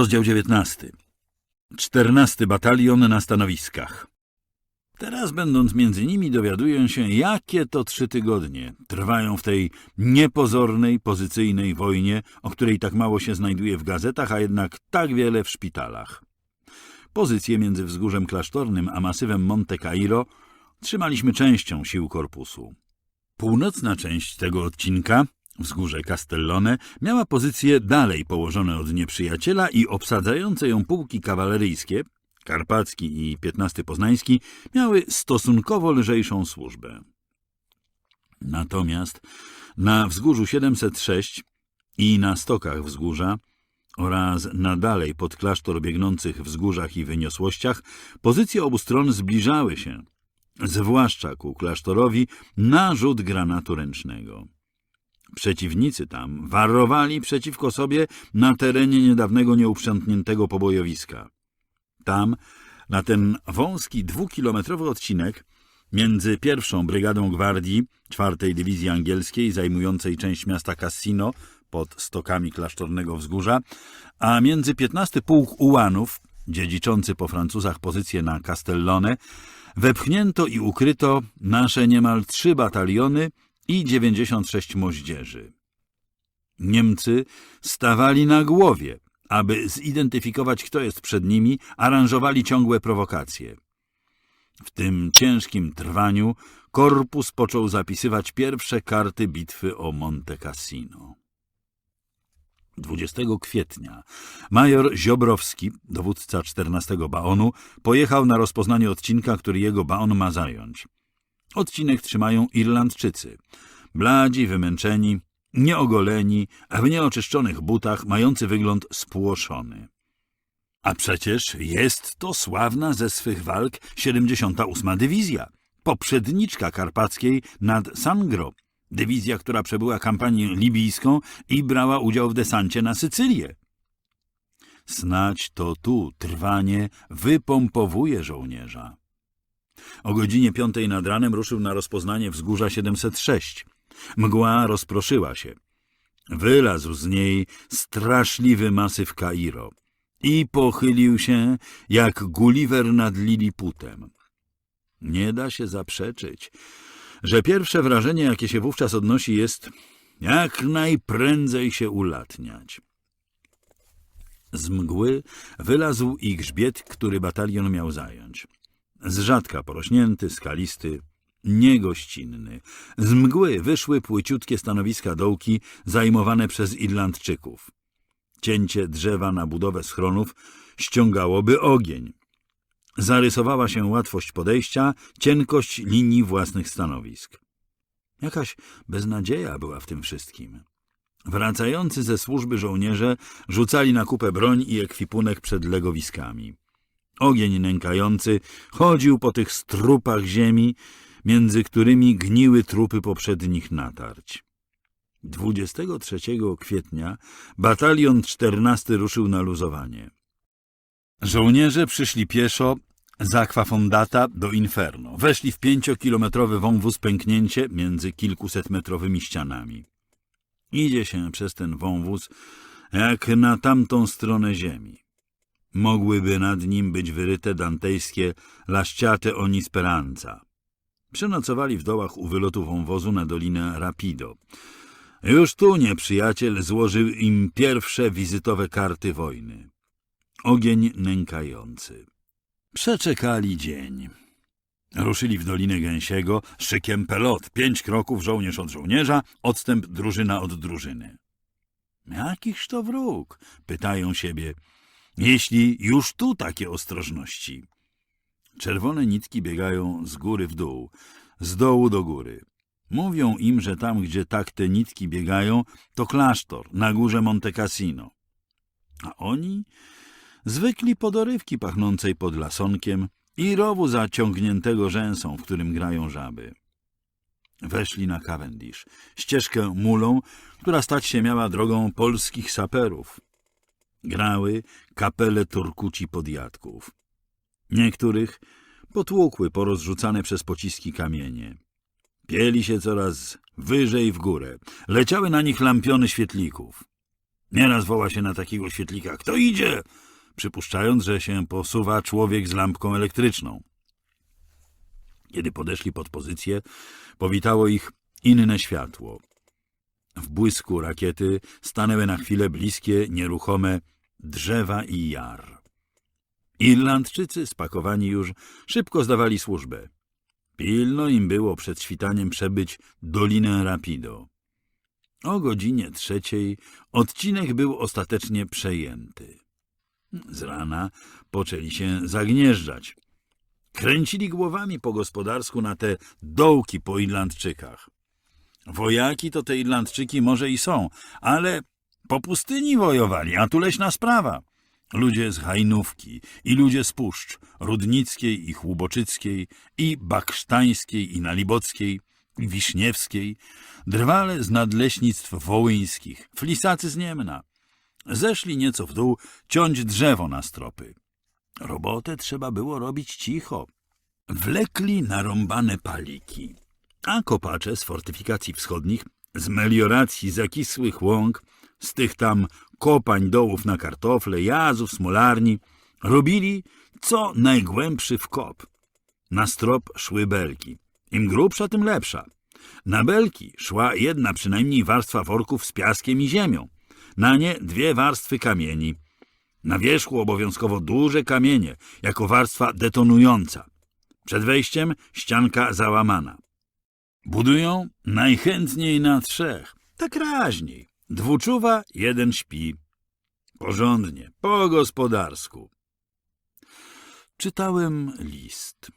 Rozdział 19. 14 batalion na stanowiskach. Teraz, będąc między nimi, dowiaduję się, jakie to trzy tygodnie trwają w tej niepozornej, pozycyjnej wojnie, o której tak mało się znajduje w gazetach, a jednak tak wiele w szpitalach. Pozycję między wzgórzem klasztornym a masywem Monte Cairo trzymaliśmy częścią sił korpusu. Północna część tego odcinka, wzgórze Castellone, miała pozycje dalej położone od nieprzyjaciela i obsadzające ją pułki kawaleryjskie, Karpacki i 15 Poznański, miały stosunkowo lżejszą służbę. Natomiast na wzgórzu 706 i na stokach wzgórza oraz na dalej pod klasztor biegnących wzgórzach i wyniosłościach pozycje obu stron zbliżały się, zwłaszcza ku klasztorowi, na rzut granatu ręcznego. Przeciwnicy tam warowali przeciwko sobie na terenie niedawnego nieuprzątniętego pobojowiska. Tam, na ten wąski dwukilometrowy odcinek między pierwszą brygadą gwardii czwartej dywizji angielskiej zajmującej część miasta Cassino pod stokami klasztornego wzgórza, a między 15 pułk ułanów, dziedziczący po Francuzach pozycję na Castellone, wepchnięto i ukryto nasze niemal trzy bataliony i 96 moździerzy. Niemcy stawali na głowie, aby zidentyfikować, kto jest przed nimi, aranżowali ciągłe prowokacje. W tym ciężkim trwaniu korpus począł zapisywać pierwsze karty bitwy o Monte Cassino. 20 kwietnia major Ziobrowski, dowódca 14 baonu, pojechał na rozpoznanie odcinka, który jego baon ma zająć. Odcinek trzymają Irlandczycy. Bladzi, wymęczeni, nieogoleni, a w nieoczyszczonych butach, mający wygląd spłoszony. A przecież jest to sławna ze swych walk 78. Dywizja, poprzedniczka karpackiej nad Sangro, dywizja, która przebyła kampanię libijską i brała udział w desancie na Sycylię. Snać to tu trwanie wypompowuje żołnierza. O godzinie piątej nad ranem ruszył na rozpoznanie wzgórza 706. Mgła rozproszyła się. Wylazł z niej straszliwy masyw Kairo i pochylił się jak Gulliver nad Liliputem. Nie da się zaprzeczyć, że pierwsze wrażenie, jakie się wówczas odnosi, jest jak najprędzej się ulatniać. Z mgły wylazł i grzbiet, który batalion miał zająć. Z rzadka porośnięty, skalisty, niegościnny. Z mgły wyszły płyciutkie stanowiska dołki zajmowane przez Irlandczyków. Cięcie drzewa na budowę schronów ściągałoby ogień. Zarysowała się łatwość podejścia, cienkość linii własnych stanowisk. Jakaś beznadzieja była w tym wszystkim. Wracający ze służby żołnierze rzucali na kupę broń i ekwipunek przed legowiskami. Ogień nękający chodził po tych strupach ziemi, między którymi gniły trupy poprzednich natarć. 23 kwietnia batalion 14 ruszył na luzowanie. Żołnierze przyszli pieszo z Aquafondata do Inferno. Weszli w pięciokilometrowy wąwóz pęknięcie między kilkusetmetrowymi ścianami. Idzie się przez ten wąwóz jak na tamtą stronę ziemi. Mogłyby nad nim być wyryte dantejskie Lasciate ogni speranza. Przenocowali w dołach u wylotu wąwozu na dolinę Rapido. Już tu nieprzyjaciel złożył im pierwsze wizytowe karty wojny. Ogień nękający. Przeczekali dzień. Ruszyli w Dolinę Gęsiego, szykiem pelot, pięć kroków żołnierz od żołnierza, odstęp drużyna od drużyny. Jakiż to wróg? Pytają siebie. Jeśli już tu takie ostrożności. Czerwone nitki biegają z góry w dół, z dołu do góry. Mówią im, że tam, gdzie tak te nitki biegają, to klasztor na górze Monte Cassino. A oni zwykli podorywki pachnącej pod lasonkiem i rowu zaciągniętego rzęsą, w którym grają żaby. Weszli na Cavendish, ścieżkę mulą, która stać się miała drogą polskich saperów. Grały kapele turkuci podjadków. Niektórych potłukły porozrzucane przez pociski kamienie. Pieli się coraz wyżej w górę. Leciały na nich lampiony świetlików. Nieraz woła się na takiego świetlika, kto idzie? Przypuszczając, że się posuwa człowiek z lampką elektryczną. Kiedy podeszli pod pozycję, powitało ich inne światło. W błysku rakiety stanęły na chwilę bliskie, nieruchome drzewa i jar. Irlandczycy, spakowani już, szybko zdawali służbę. Pilno im było przed świtaniem przebyć Dolinę Rapido. O godzinie trzeciej odcinek był ostatecznie przejęty. Z rana poczęli się zagnieżdżać. Kręcili głowami po gospodarsku na te dołki po Irlandczykach. Wojaki to te Irlandczyki może i są, ale po pustyni wojowali, a tu leśna sprawa. Ludzie z Hajnówki i ludzie z Puszcz, Rudnickiej i Chłuboczyckiej, i Baksztańskiej i Nalibockiej, Wiśniewskiej, drwale z nadleśnictw wołyńskich, flisacy z Niemna. Zeszli nieco w dół ciąć drzewo na stropy. Robotę trzeba było robić cicho. Wlekli narąbane paliki, a kopacze z fortyfikacji wschodnich, z melioracji zakisłych łąk, z tych tam kopań dołów na kartofle, jazów, smolarni, robili co najgłębszy wkop. Na strop szły belki. Im grubsza, tym lepsza. Na belki szła jedna przynajmniej warstwa worków z piaskiem i ziemią. Na nie dwie warstwy kamieni. Na wierzchu obowiązkowo duże kamienie, jako warstwa detonująca. Przed wejściem ścianka załamana. Budują najchętniej na trzech, tak raźniej. Dwuczuwa, jeden śpi. Porządnie, po gospodarsku. Czytałem list.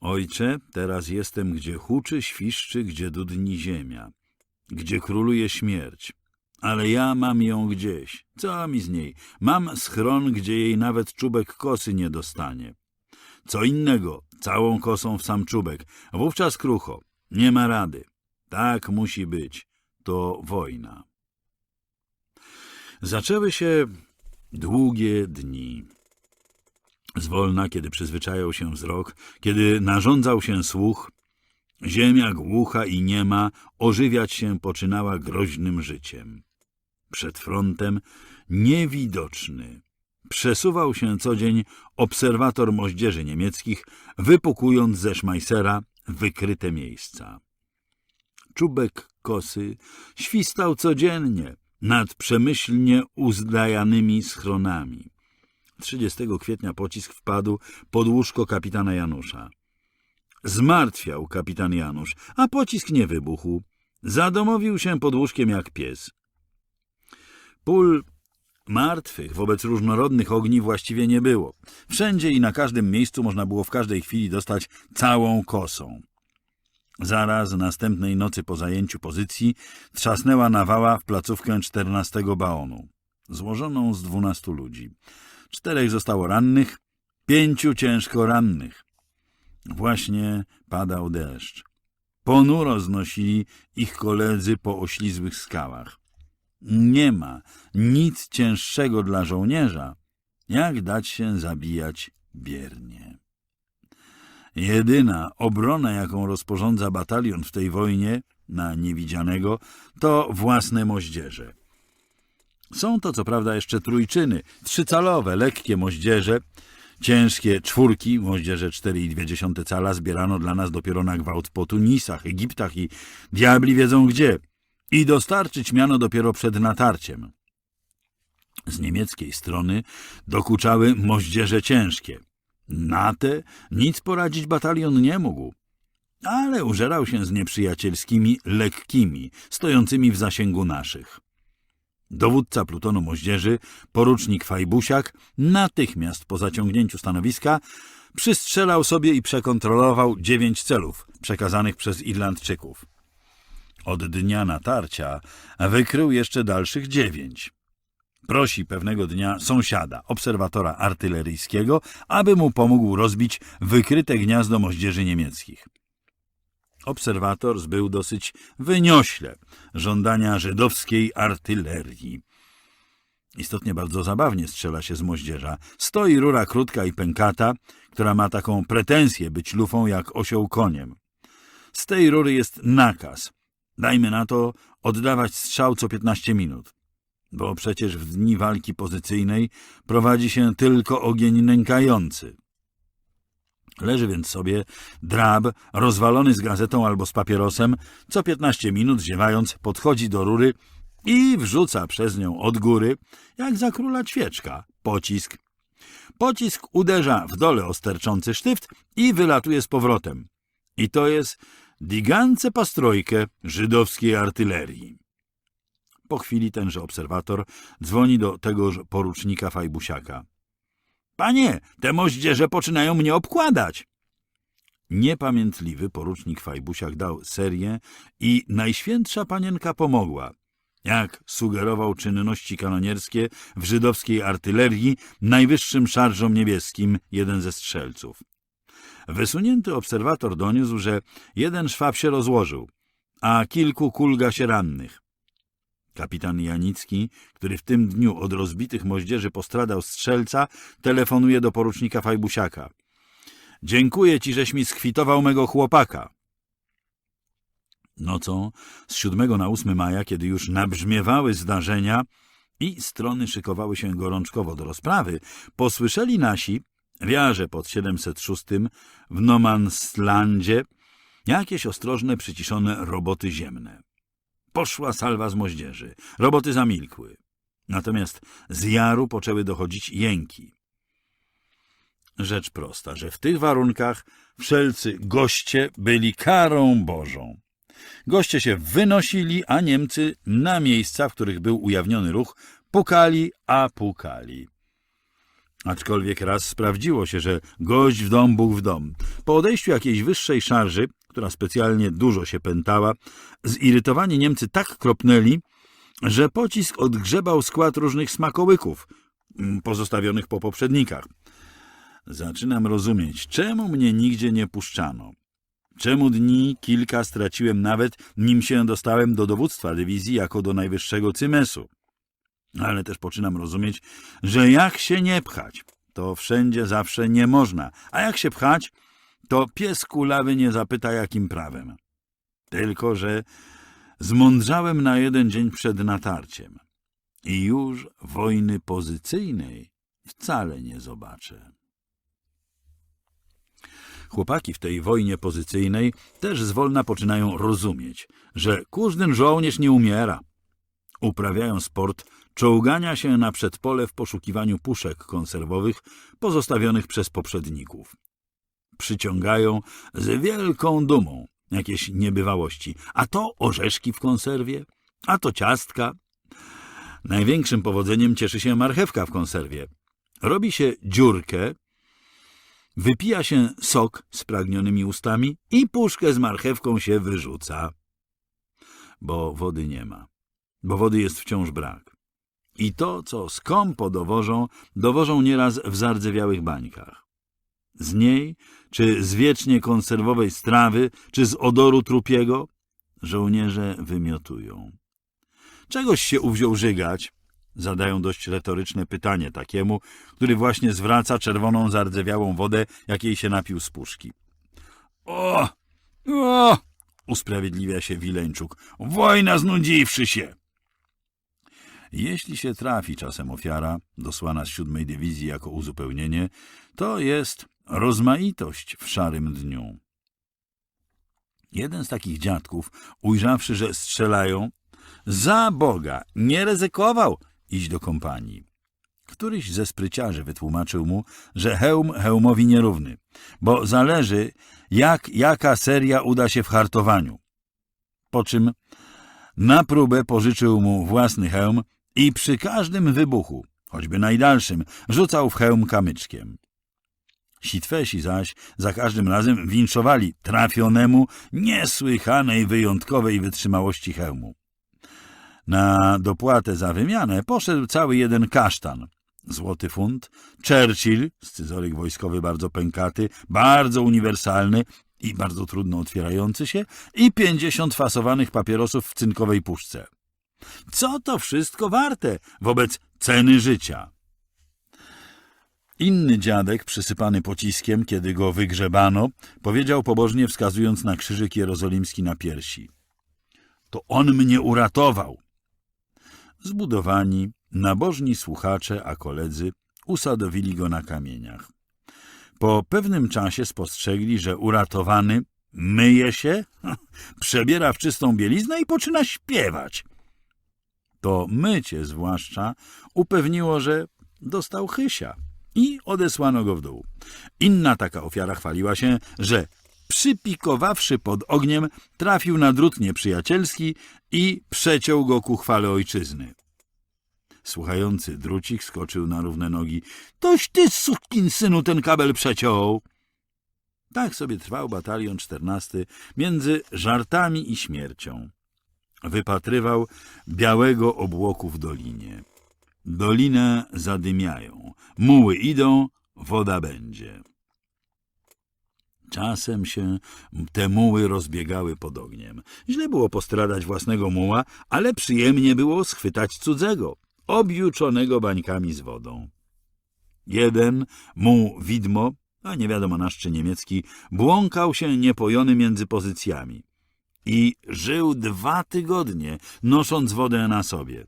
Ojcze, teraz jestem, gdzie huczy, świszczy, gdzie dudni ziemia, gdzie króluje śmierć. Ale ja mam ją gdzieś. Co mi z niej? Mam schron, gdzie jej nawet czubek kosy nie dostanie. Co innego, całą kosą w sam czubek. Wówczas krucho. Nie ma rady. Tak musi być. To wojna. Zaczęły się długie dni. Zwolna, kiedy przyzwyczajał się wzrok, kiedy narządzał się słuch, ziemia głucha i niema ożywiać się poczynała groźnym życiem. Przed frontem niewidoczny przesuwał się co dzień obserwator moździerzy niemieckich, wypukując ze szmajsera wykryte miejsca. Czubek kosy świstał codziennie nad przemyślnie uzdajanymi schronami. 30 kwietnia pocisk wpadł pod łóżko kapitana Janusza. Zmartwiał kapitan Janusz, a pocisk nie wybuchł. Zadomowił się pod łóżkiem jak pies. Pól martwych wobec różnorodnych ogni właściwie nie było. Wszędzie i na każdym miejscu można było w każdej chwili dostać całą kosą. Zaraz następnej nocy po zajęciu pozycji trzasnęła nawała w placówkę 14 baonu, złożoną z 12 ludzi. Czterech zostało rannych, pięciu ciężko rannych. Właśnie padał deszcz. Ponuro znosili ich koledzy po oślizłych skałach. Nie ma nic cięższego dla żołnierza, jak dać się zabijać biernie. Jedyna obrona, jaką rozporządza batalion w tej wojnie na niewidzianego, to własne moździerze. Są to co prawda jeszcze trójczyny, trzycalowe, lekkie moździerze, ciężkie czwórki, moździerze 4,2 cala zbierano dla nas dopiero na gwałt po Tunisach, Egiptach i diabli wiedzą gdzie i dostarczyć miano dopiero przed natarciem. Z niemieckiej strony dokuczały moździerze ciężkie. Na te nic poradzić batalion nie mógł, ale użerał się z nieprzyjacielskimi lekkimi, stojącymi w zasięgu naszych. Dowódca plutonu moździerzy, porucznik Fajbusiak, natychmiast po zaciągnięciu stanowiska przystrzelał sobie i przekontrolował dziewięć celów przekazanych przez Irlandczyków. Od dnia natarcia wykrył jeszcze dalszych dziewięć. Prosi pewnego dnia sąsiada, obserwatora artyleryjskiego, aby mu pomógł rozbić wykryte gniazdo moździerzy niemieckich. Obserwator zbył dosyć wyniośle żądania żydowskiej artylerii. Istotnie bardzo zabawnie strzela się z moździerza. Stoi rura krótka i pękata, która ma taką pretensję być lufą jak osioł koniem. Z tej rury jest nakaz. Dajmy na to oddawać strzał co 15 minut. bo przecież w dni walki pozycyjnej prowadzi się tylko ogień nękający. Leży więc sobie drab, rozwalony z gazetą albo z papierosem, co 15 minut ziewając podchodzi do rury i wrzuca przez nią od góry, jak za króla ćwieczka, pocisk. Pocisk uderza w dole o sterczący sztyft i wylatuje z powrotem. I to jest digance pastrojkę żydowskiej artylerii. Po chwili tenże obserwator dzwoni do tegoż porucznika Fajbusiaka. Panie, te moździerze poczynają mnie obkładać. Niepamiętliwy porucznik Fajbusiak dał serię i Najświętsza Panienka pomogła. Jak sugerował czynności kanonierskie w żydowskiej artylerii najwyższym szarżom niebieskim jeden ze strzelców. Wysunięty obserwator doniósł, że jeden szwab się rozłożył, a kilku kulga się rannych. Kapitan Janicki, który w tym dniu od rozbitych moździerzy postradał strzelca, telefonuje do porucznika Fajbusiaka. Dziękuję ci, żeś mi skwitował mego chłopaka. Nocą z 7 na 8 maja, kiedy już nabrzmiewały zdarzenia i strony szykowały się gorączkowo do rozprawy, posłyszeli nasi, wiarze pod 706 w Nomanslandzie, jakieś ostrożne, przyciszone roboty ziemne. Poszła salwa z moździerzy. Roboty zamilkły. Natomiast z jaru poczęły dochodzić jęki. Rzecz prosta, że w tych warunkach wszelcy goście byli karą Bożą. Goście się wynosili, a Niemcy na miejsca, w których był ujawniony ruch, pukali, a pukali. Aczkolwiek raz sprawdziło się, że gość w dom, Bóg w dom. Po odejściu jakiejś wyższej szarży, która specjalnie dużo się pętała, zirytowani Niemcy tak kropnęli, że pocisk odgrzebał skład różnych smakołyków, mm, pozostawionych po poprzednikach. Zaczynam rozumieć, czemu mnie nigdzie nie puszczano. Czemu dni kilka straciłem nawet, nim się dostałem do dowództwa dywizji jako do najwyższego cymesu. Ale też poczynam rozumieć, że jak się nie pchać, to wszędzie zawsze nie można, a jak się pchać, to pies kulawy nie zapyta jakim prawem. Tylko, że zmądrzałem na jeden dzień przed natarciem i już wojny pozycyjnej wcale nie zobaczę. Chłopaki w tej wojnie pozycyjnej też zwolna poczynają rozumieć, że każdy żołnierz nie umiera. Uprawiają sport czołgania się na przedpole w poszukiwaniu puszek konserwowych pozostawionych przez poprzedników. Przyciągają z wielką dumą jakieś niebywałości, a to orzeszki w konserwie, a to ciastka. Największym powodzeniem cieszy się marchewka w konserwie. Robi się dziurkę, wypija się sok z pragnionymi ustami i puszkę z marchewką się wyrzuca. Bo wody nie ma, bo wody jest wciąż brak. I to, co skąpo dowożą, dowożą nieraz w zardzewiałych bańkach. Z niej, czy z wiecznie konserwowej strawy, czy z odoru trupiego, żołnierze wymiotują. Czegoś się uwziął żygać, zadają dość retoryczne pytanie takiemu, który właśnie zwraca czerwoną zardzewiałą wodę, jakiej się napił z puszki. O! O! usprawiedliwia się Wileńczuk. Wojna znudziwszy się! Jeśli się trafi czasem ofiara, dosłana z siódmej dywizji jako uzupełnienie, to jest rozmaitość w szarym dniu. Jeden z takich dziadków, ujrzawszy, że strzelają, za Boga nie ryzykował iść do kompanii. Któryś ze spryciarzy wytłumaczył mu, że hełm hełmowi nierówny, bo zależy, jak jaka seria uda się w hartowaniu. Po czym na próbę pożyczył mu własny hełm i przy każdym wybuchu, choćby najdalszym, rzucał w hełm kamyczkiem. Sitwesi zaś za każdym razem winszowali trafionemu niesłychanej wyjątkowej wytrzymałości hełmu. Na dopłatę za wymianę poszedł cały jeden kasztan. Złoty funt, Churchill, scyzoryk wojskowy bardzo pękaty, bardzo uniwersalny i bardzo trudno otwierający się i pięćdziesiąt fasowanych papierosów w cynkowej puszce. Co to wszystko warte wobec ceny życia? Inny dziadek, przysypany pociskiem, kiedy go wygrzebano, powiedział pobożnie, wskazując na krzyżyk jerozolimski na piersi. To on mnie uratował. Zbudowani, nabożni słuchacze, a koledzy usadowili go na kamieniach. Po pewnym czasie spostrzegli, że uratowany myje się, przebiera w czystą bieliznę i poczyna śpiewać. To mycie zwłaszcza upewniło, że dostał chysia i odesłano go w dół. Inna taka ofiara chwaliła się, że przypikowawszy pod ogniem, trafił na drut nieprzyjacielski i przeciął go ku chwale ojczyzny. Słuchający drucik skoczył na równe nogi. Toś ty, sukin synu, ten kabel przeciął! Tak sobie trwał batalion czternasty między żartami i śmiercią. Wypatrywał białego obłoku w dolinie. Dolinę zadymiają, muły idą, woda będzie. Czasem się te muły rozbiegały pod ogniem. Źle było postradać własnego muła, ale przyjemnie było schwytać cudzego, objuczonego bańkami z wodą. Jeden muł widmo, a nie wiadomo nasz czy niemiecki, błąkał się niepojony między pozycjami i żył dwa tygodnie, nosząc wodę na sobie.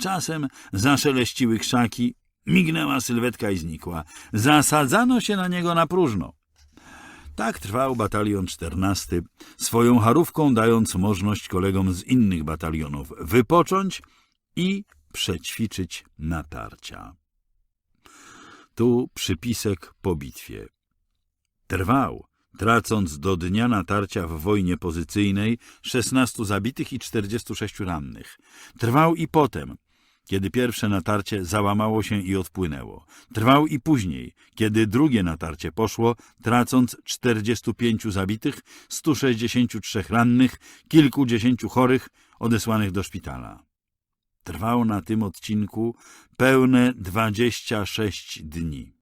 Czasem zaszeleściły krzaki, mignęła sylwetka i znikła. Zasadzano się na niego na próżno. Tak trwał batalion czternasty, swoją harówką dając możliwość kolegom z innych batalionów wypocząć i przećwiczyć natarcia. Tu przypisek po bitwie. Trwał, tracąc do dnia natarcia w wojnie pozycyjnej 16 zabitych i 46 rannych. Trwał i potem, kiedy pierwsze natarcie załamało się i odpłynęło. Trwał i później, kiedy drugie natarcie poszło, tracąc 45 zabitych, 163 rannych, kilkudziesięciu chorych odesłanych do szpitala. Trwał na tym odcinku pełne 26 dni.